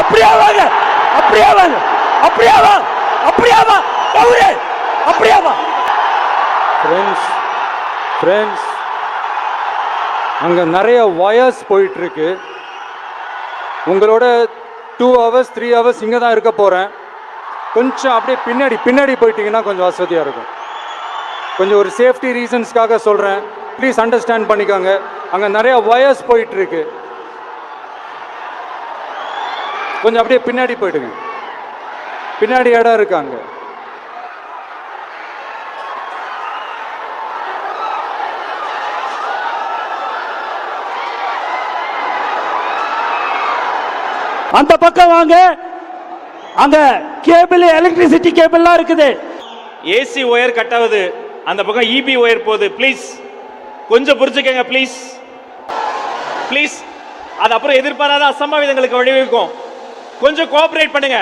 அப்படியே வாங்க. அப்படியே வாங்க. அப்படியே வா. அப்படியே வா. கௌரி. அப்படியே வா. ஃப்ரெண்ட்ஸ் ஃப்ரெண்ட்ஸ் அங்கே நிறைய வயர்ஸ் போயிட்டுருக்கு. உங்களோட டூ ஹவர்ஸ் த்ரீ ஹவர்ஸ் இங்கே தான் இருக்க போகிறேன் கொஞ்சம் அப்படியே பின்னாடி பின்னாடி போயிட்டீங்கன்னா கொஞ்சம் வசதியாக இருக்கும். கொஞ்சம் ஒரு சேஃப்டி ரீசன்ஸ்க்காக சொல்கிறேன் ப்ளீஸ் அண்டர்ஸ்டாண்ட் பண்ணிக்கோங்க. அங்கே நிறைய வயர்ஸ் போயிட்டுருக்கு. கொஞ்சம் அப்படியே பின்னாடி போயிடுங்க. பின்னாடி இடம் இருக்கு அங்கே அந்த பக்கம் வாங்க. அங்க கேபிள் எலக்ட்ரிசிட்டி கேபிள்லாம் இருக்குது. ஏசி ஒயர் கட் ஆகுது. அந்த பக்கம் இபி ஒயர் போகுது. ப்ளீஸ் கொஞ்சம் புரிஞ்சுக்கங்க ப்ளீஸ் ப்ளீஸ் அது அப்புறம் எதிர்பாராத அசம்பாவிதங்களுக்கு வழிவகுக்கும். கொஞ்சம் கோஆபரேட் பண்ணுங்க.